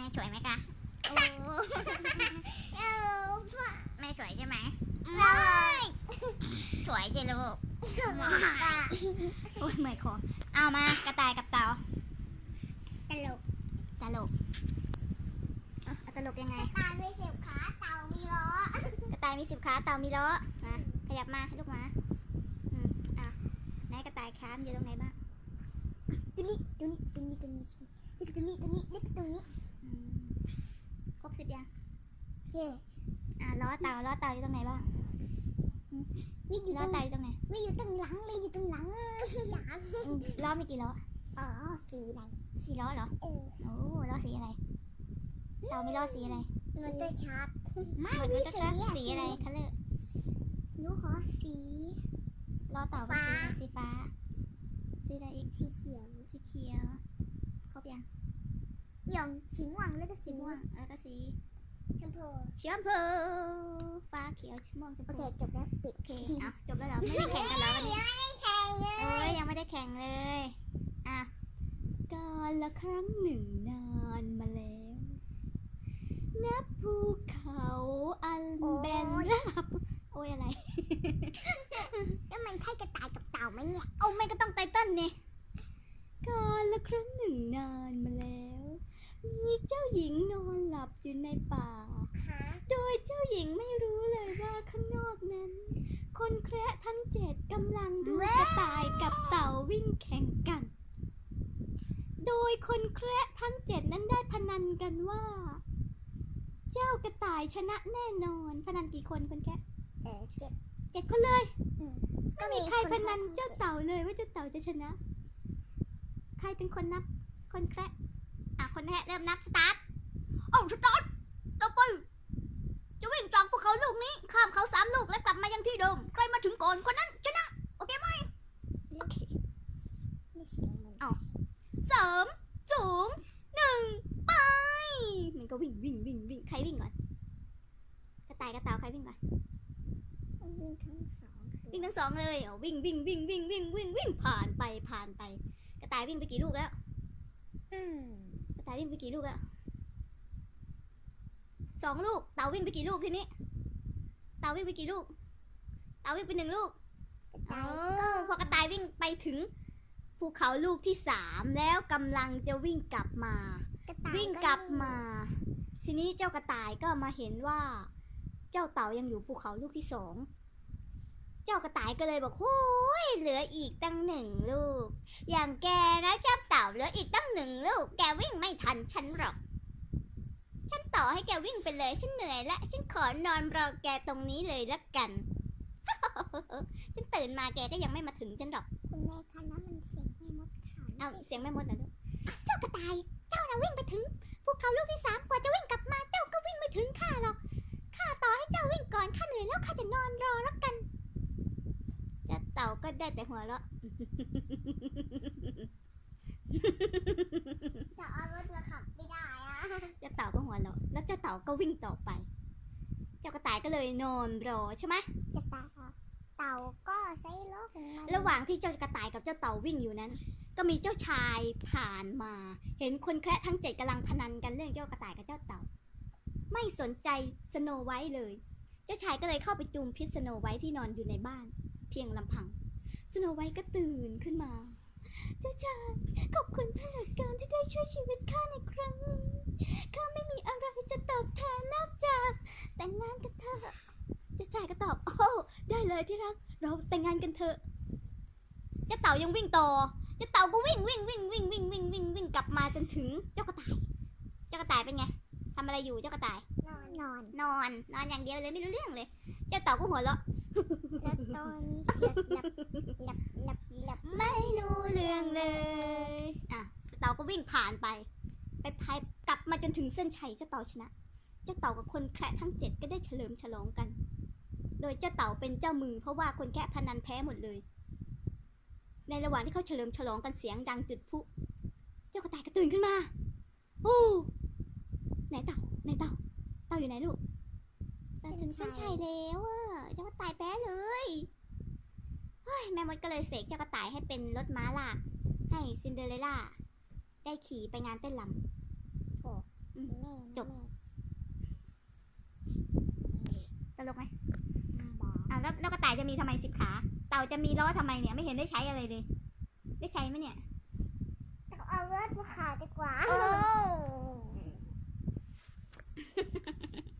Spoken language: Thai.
ม่สวยไหมคะโอ้เออพ่อแม่สวยใช่ไหมไม่สวยจ้ะลูกไม่โอ้ยเมื่อยคอเอามากระต่ายกับเต่าตลกตลกอะเอาตลกยังไงตาไม่เสียบขาเต่ามีล้อกระต่ายมีสิบขาเต่ามีล้อมาขยับมาลูกมาอืมอะไหนกระต่ายขามันอยู่ตรงไหนบ้างตัวนี้ตัวนี้ตัวนี้ตัวนี้ตัวนี้ตัวนี้ตัวนี้ตัวนี้ อืมครบสิบยัง เย่อะล้อเต่าล้อเต่าอยู่ตรงไหนบ้างนี่อยู่ล้ตอรงเต่าอยู่ตรงไหนไม่อยู่ตรงหลังเลยอยู่ตรงหลังหลังอืมล้อมีกี่ล้ออ๋อสีไหนสี่ล้อเหรอเออโอ้ล้อสีอะไรเต่ามีล้อสีอะไรมันจะชัดไม่เหมือนมีมันจะสีชัดอะสีอะไรคัลเลอร์หนูขอสีล้อเต่าเป็นสีอะไรฟ้าสีฟ้าสีอะไรอีกสีเขียวสีเขียวครบยังหยองสีม่วงแล้วก็สีสีม่วงแล้วก็สี ชมพูชมพูฟ้าเขียวชมพูชมโอพูเคจบแล้วปิดโอเคเอาจบแล้วเหรอไม่ได้แข่งกันแล้ววันนี้ไม่แข่งเลโอ้ยยังไม่ได้แข่งเลยอะกาละครั้งหนึ่งนานมาแล้วนับภูเขาอันแบนราบโอ้ยอะไรก็มันใช่กระต่ายกับเต่าไหมเนี่ยเอาไม่ก็ต้องไตเติ้ลเนี่ยกาละครั้งหนึ่งนานมาแล้ว มีเจ้าหญิงนอนหลับอยู่ในป่าฮะโดย เจ้าหญิงไม่รู้เลยว่าข้างนอกนั้น คนแคระทั้งเจ็ดกำลังดูกระต่ายกับเต่าวิ่งแข่งกัน โดยคนแคระทั้งเจ็ดนั้นได้พนันกันว่า เจ้ากระต่ายชนะแน่นอน พนันกี่คนคนแคะเออเจ็ดเจ็ดคนเลยก็ไม่มีใครพนันเจ้าเต่าเลยว่าเจ้าเต่าจะชนะ ใครเป็นคนนับ คนแคระอะคนแรกเริ่มนับสตาร์ทเอาสตาร์ทต่อไป จะวิ่งจากภู เขาลูกนี้ข้ามเขาสามลูกและกลับมายังที่เดิม ใครมาถึงก่อนคนนั้นชนะ โอเคไหมโอเคนี่เสียงมันสามสองหนึ่งไป มันก็วิ่งวิ่งวิ่งวิ่งใครวิ่งก่อน กระต่ายกระเต่าใครวิ่งก่อน วิ่งทั้งสองคือวิ่งทั้งสองเลยเอาวิ่งวิ่งวิ่งวิ่งวิ่งวิ่งวิ่งผ่านไปผ่านไป กระต่ายวิ่งไปกี่ลูกแล้วอืมกระต่ายวิ่งไปกี่ลูกแล้วสองลูก เต่าวิ่งไปกี่ลูกทีนี้ เต่าวิ่งไปกี่ลูก เต่าวิ่งไปหนึ่งลูกกระเอต่ายอพอกระต่ายวิ่งไปถึงภูเขาลูกที่สามแล้วกำลังจะวิ่งกลับมากระต่ายวิ่งกลับมา ทีนี้เจ้ากระต่ายก็มาเห็นว่า เจ้าเต่ายังอยู่ภูเขาลูกที่สองเจ้ากระต่ายก็เลยบอกโอ้ยเหลืออีกตั้งหนึ่งลูก อย่างแกนะเจ้าเต่าเหลืออีกตั้งหนึ่งลูก แกวิ่งไม่ทันฉันหรอกฉัน ต่อให้แกวิ่งไปเลย ฉันเหนื่อยและ ฉันขอนอนรอแกตรงนี้เลยละกัน ฉันตื่นมาแกก็ยังไม่มาถึงฉันหรอก คุณแม่คะน้ำมันเสียงแม่มดขาวเอาเสียงแม่มดนะลูกเจ้ากระต่าย เจ้าน่ะวิ่งไปถึงภูเขาลูกที่สามกว่าจะวิ่งกลับมา เจ้าก็วิ่งไม่ถึงข้าหรอก ข้าต่อให้เจ้าวิ่งก่อนข้าเหนื่อยแล้วข้าจะนอนรอแล้วกันเจ้าเต่าก็ได้แต่หัวเราะ จะเอารถมาขับไม่ได้อะ เจ้าเต่าก็หัว เราะแล้วเจ้าเต่าก็วิ่งต่อไป เจ้ากระต่ายก็เลยนอนรอใช่ไหมกระต่ายอะเต่าก็ใช้รถของมันระหว่างที่เจ้ากระต่ายกับเจ้าเต่าวิ่งอยู่นั้น ก็มีเจ้าชายผ่านมา เห็นคนแคระทั้งเจ็ดกำลังพนันกันเรื่องเจ้ากระต่ายกับเจ้าเต่า ไม่สนใจสโนไวท์เลย เจ้าชายก็เลยเข้าไปจูงพิษสโนไวท์ที่นอนอยู่ในบ้าน เพียงลำพัง สโนไวท์ก็ตื่นขึ้นมา เจ้าชายขอบคุณท่านเหลือเกินที่ได้ช่วยชีวิตข้าในครั้งนี้ ข้าไม่มีอะไรจะตอบแทนนอกจาก แต่งงานกันเถอะเจ้าชายก็ตอบโอ้ได้เลยที่รัก เราแต่งงานกันเถอะเจ้าเต่ายังวิ่งต่อเจ้าเต่าก็วิ่งวิ่งวิ่งวิ่งวิ่งวิ่งวิ่งวิ่งกลับมาจนถึงเจ้ากระต่าย เจ้ากระต่ายเป็นไงทำอะไรอยู่เจ้ากระต่าย นอนนอนนอนนอนอย่างเดียวเลยไม่รู้เรื่องเลย เจ้าเต่าก็หัวเราะแล้วตอนนี้เสียงหลับหลับหลับหลับไม่รู้เรื่องเลยอะเต่าก็วิ่งผ่านไป ไปพายกลับมาจนถึงเส้นชัยเจ้าเต่าชนะ เจ้าเต่ากับคนแคระทั้งเจ็ดก็ได้เฉลิมฉลองกัน โดยเจ้าเต่าเป็นเจ้ามือเพราะว่าคนแคะพนันแพ้หมดเลย ในระหว่างที่เขาเฉลิมฉลองกันเสียงดังจุดพลุเจ้ากระต่ายก็ตื่นขึ้นมาโอ้ไหนเต่าไหนเต่าเต่าอยู่ไหนลูกเต่าถึงเส้นชัยแล้วอะเจ้ากระต่ายแพ้เลยเฮ้ยแม่มดก็เลยเสกเจ้ากระต่ายให้เป็นรถม้าลากให้ซินเดอเรลล่า ได้ขี่ไปงานเต้นรำโอ้อือืม แม่จบแม่ตลกไหมแม่บอกอะแล้วแล้วกระต่ายจะมีทำไมสิบขา เต่าจะมีล้อทำไมเนี่ยไม่เห็นได้ใช้อะไรเลย ได้ใช้ไหมเนี่ย เอารถมาขายดีกว่า